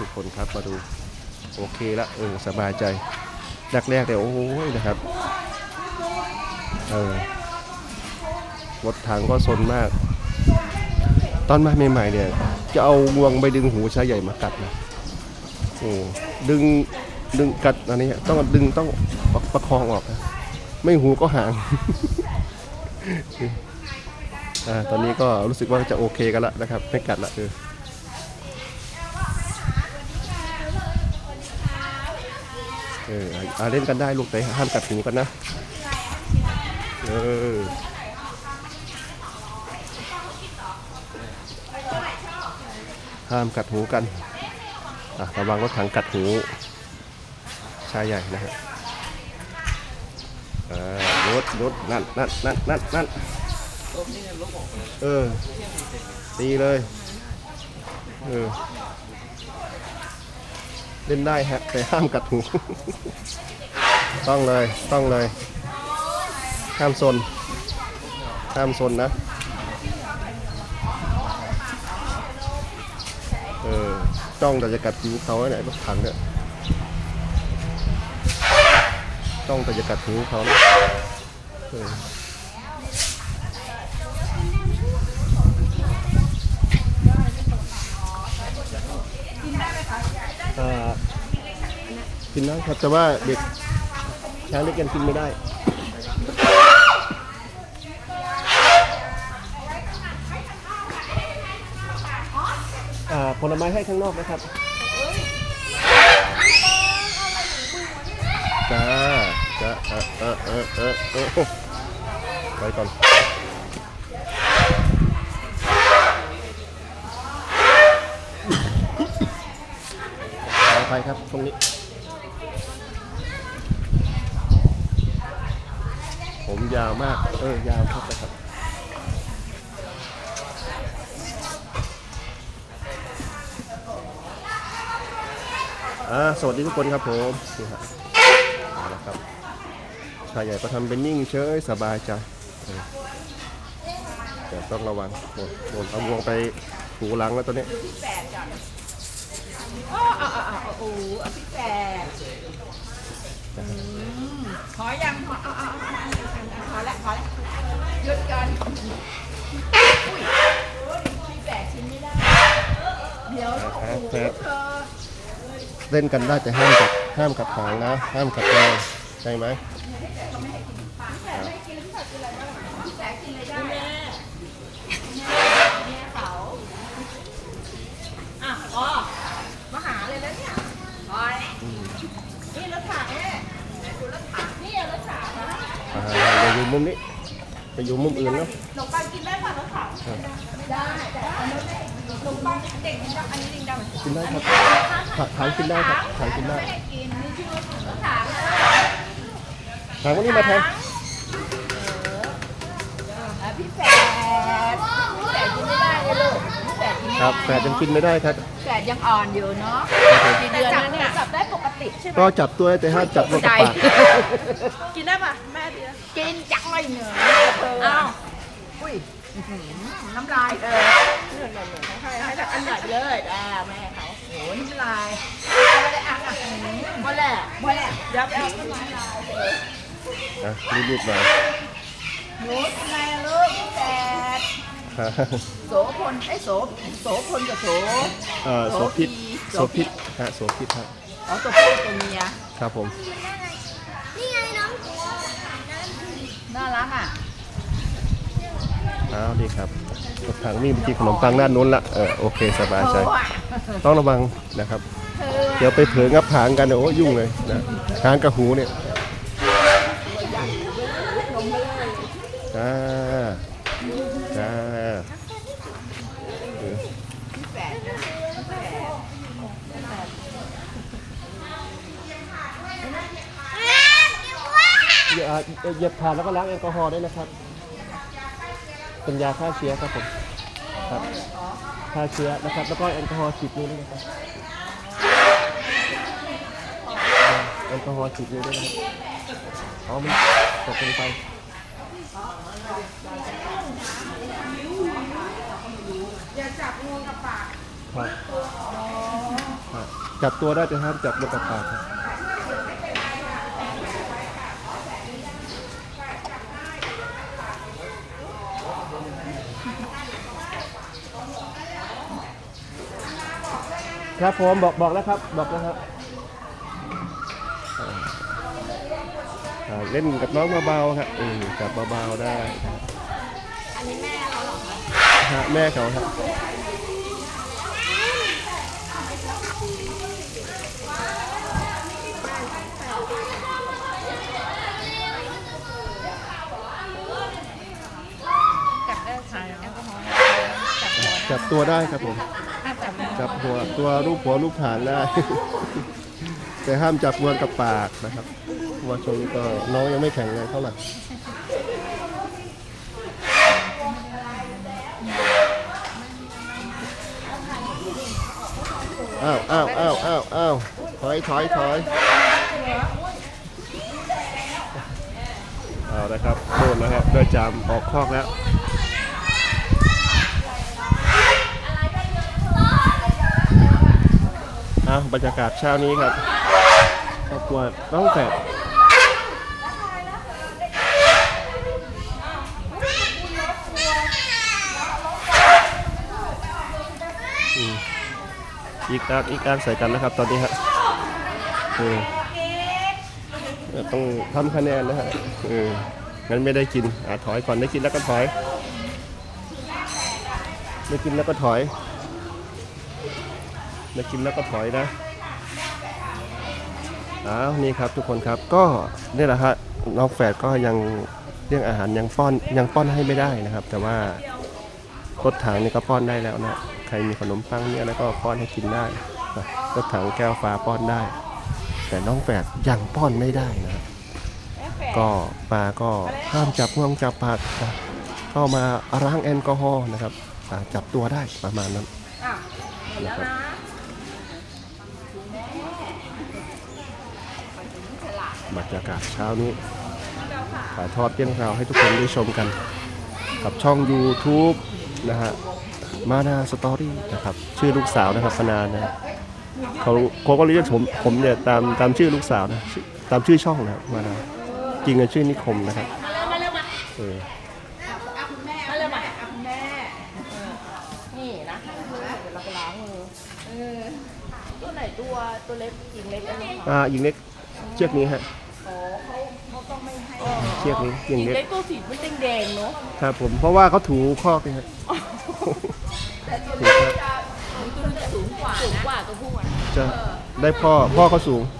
ทุกคนครับมาดูโอเคละเออสบายใจแรกๆเลยโอ้ยนะครับเออรถถังก็สนมาก ตอนมาใหม่ๆเนี่ยจะเอางวงไปดึงหูชายใหญ่มากัดนะโอ้ดึงดึงกัดอันนี้ต้องดึงต้องประประคองออกนะไม่หูก็หางอ่าตอนนี้ก็รู้สึกว่าจะโอเคกันละนะครับ ไม่กัดละเออ เอออ่าเล่นกันได้ลูกแต่ห้ามกัดหูกันนะ เออห้ามกัดหูกันอะระวังรถถังกัดหูชายใหญ่นะฮะอ่ารถรถนั่นนั่นนั่นนั่นนั่นเออตีเลย เออ เล่นได้ฮะ แต่ห้ามกัดหู ต้องเลยต้องเลย ห้ามซนห้ามซนนะ เออ จ้องแต่จะกัดหูเขาไว้ไหนรถถังเนี่ยจ้องแต่จะกัดหูเขานะเออ อ่ากินได้ครับแต่ว่าเด็กช้างเล็กยังกินไม่ได้ อ่าผลไม้ให้ข้างนอกนะครับจ้าจ้าเออเออเออเออเออไปก่อน ขออ ภัยครับตรงนี้ ผมยาวมาก เออยาวครับนะครับอ่าสวัสดีทุกคนครับผมนี่ฮะเอาละครับชายใหญ่ก็ทำเป็นนิ่งเฉยสบายใจแต่ต้องระวังโดนโดเอางวงไปถูหลังแล้วตัวนี้ อ๋ออ๋ออ๋อโอ้โหอภิแปดขอยังขอเอาเอาเอาพอแล้วพอแล้วหยุดก่อนอุ้ยพี่แปดชิ้นไม่ได้ เดี๋ยวโอ้โหเธอเล่นกันได้แต่ห้ามกัดห้ามกัดหางนะ ห้ามกัดแรงใช่ไหมพี่แปดกินอะไรได้แม่แม่เขาอะอ๋อมาหาเลยแล้วเนี่ยพอแล้วนี่รถถังเนี่ยไหนดูรถถังนี่รถถังนะ อ่าอย่าอยู่ มุมนี้ ไปอยู่มุมอื่นเนาะขนมปังกินได้ป่ะรถถังได้แต่อันนั้นขนมปังเด็กกินได้อันนี้ลิงได้ไหมกินได้ครับผักหางกินได้ครับหางกินได้ไม่ให้กินนี่ชื่อรถถังหางวันนี้มาแทนอะพี่แฝดพี่แฝดกินไม่ได้เลยลูกพี่แฝดกินไม่ครับแฝดยังกินไม่ได้ครับแฝดยังอ่อนอยู่เนาะกี่เดือนแล้วเนี่ยจับได้ปก ติใช่ไหมก็จับตัวได้แต่ห้ามจับลงกับปากกินได้ป่ะแม่เดียวกินจังเลยเหนืออ้าวอุ้ยน้ำลายเออให้ให้ให้อันใหญ่เลยอ่าแม่เขาโหน้ำลายเอาไปเลยอะอะมาแหละมาแหละยับยับน้ำลายเออนะรีบๆหน่อยหนูทำไงอะลูกแฝดโสพลไอ้ยโสโสพลกับโส เอ่อโสพิษโสพิษฮะโสพิษครับ อ๋อตัวผู้ตัวเมีย ครับผมนี่ไงน้องตัวน่ารักอะอ้าวนี่ครับรถถังนี่เมื่อกี้ขนมปังด้านนู้นละเออโอเคสบายใจโอ้อะต้องระวังนะครับเธอเดี๋ยวไปเผลองับหางกันเนี่ยโอ้ยุ่งเลยนะหางกับหูเนี่ยจ้าจ้าเออ พี่แฝดนะพี่แฝด อย่าเหยียบผ่านแล้วก็ล้างแอลกอฮอล์ด้วยนะครับ เป็นยาฆ่าเชื้อครับผมครับฆ่าเชื้อนะครับ แล้วก็แอลกอฮอล์ฉีดนิ้วด้วยนะครับแอลกอฮอล์ฉีดนิ้วด้วยนะครับอ๋อมันตกลงไปอย่าจับงูกับปากครับจับตัวได้แต่ห้ามจับมือกับปากครับ ครับผมบอกบอกแล้วครับบอกแล้วครับอ่าอ่าเล่นกับน้องเบาๆครับอืมจับเบาๆได้อันนี้แม่เขาเหรอคะฮะแม่เขาครับจับได้ใช้แอลกอฮอล์จับตัวจับตัวได้ครับผมห้าม จับมือจับหัวตัวรูปหัวรูปฐานได้ แต่ห้ามจับมวนกับปากนะครับเพราะว่าช่วงนี้ก็น้องยังไม่แข็งแรงเท่าไหร่อ้าวอ้าวอ้าวอ้าวอ้าวถอยถอยถอยเอาละครับโดนแล้วครับเดินจามออกคอกแล้ว อะ บรรยากาศเช้านี้ครับครอบครัวน้องแฝดอีกการอีกการใส่กันนะครับตอนนี้ฮะเออต้องทำคะแนนนะฮะเอองั้นไม่ได้กินอะถอยก่อนได้กินแล้วก็ถอย ไม่กินแล้วก็ถอย มากินแล้วก็ถอยนะอ้าวนี่ครับทุกคนครับก็นี่แหละฮะน้องแฝดก็ยังเรื่องอาหารยังป้อนยังป้อนให้ไม่ได้นะครับ แต่ว่ารถถังนี่ก็ป้อนได้แล้วนะใครมีขนมปังเนี่ยแล้วก็ป้อนให้กินได้รถถังแก้วฟ้าป้อนได้ แต่น้องแฝดยังป้อนไม่ได้นะครับก็ปลาก็ห้ามจับงวงจับปากนะก็มาล้างแอลกอฮอล์นะครับจับตัวได้ประมาณนั้นอะหมดแล้วนะ บรรยากาศเช้านี้ถ่ายทอดเรื่องราวให้ทุกคนได้ชมกัน กับช่อง YouTube นะฮะมานาสตอรี่นะครับ ชื่อลูกสาวนะครับปนานะเขาเขาก็เรียกผมผมเนี่ยตามตามชื่อลูกสาวนะตามชื่อช่องนะมานาจริงๆชื่อนิคมนะครับมาเร็วมาเร็วมาเออเอาคุณแม่มาเร็วมาเอออนี่นะเราล้างมือเออตัวไหนตัวตัวเล็กหญิงเล็กอันนี้อ่าหญิงเล็กเชือกนี้ฮะ เชือกนี้หญิงหญิงเล็กเล็กตัวสีมันแดงๆเนาะครับผมเพราะว่าเขาถูคอกนี่ฮะแต่ตัวถูเล็กคอกจะตัวนึงจะสูงกว่าสูงกว่าตัวผู้อะจะได้พ่อพ่อเขาสูงนี่คล้ายๆอย่าง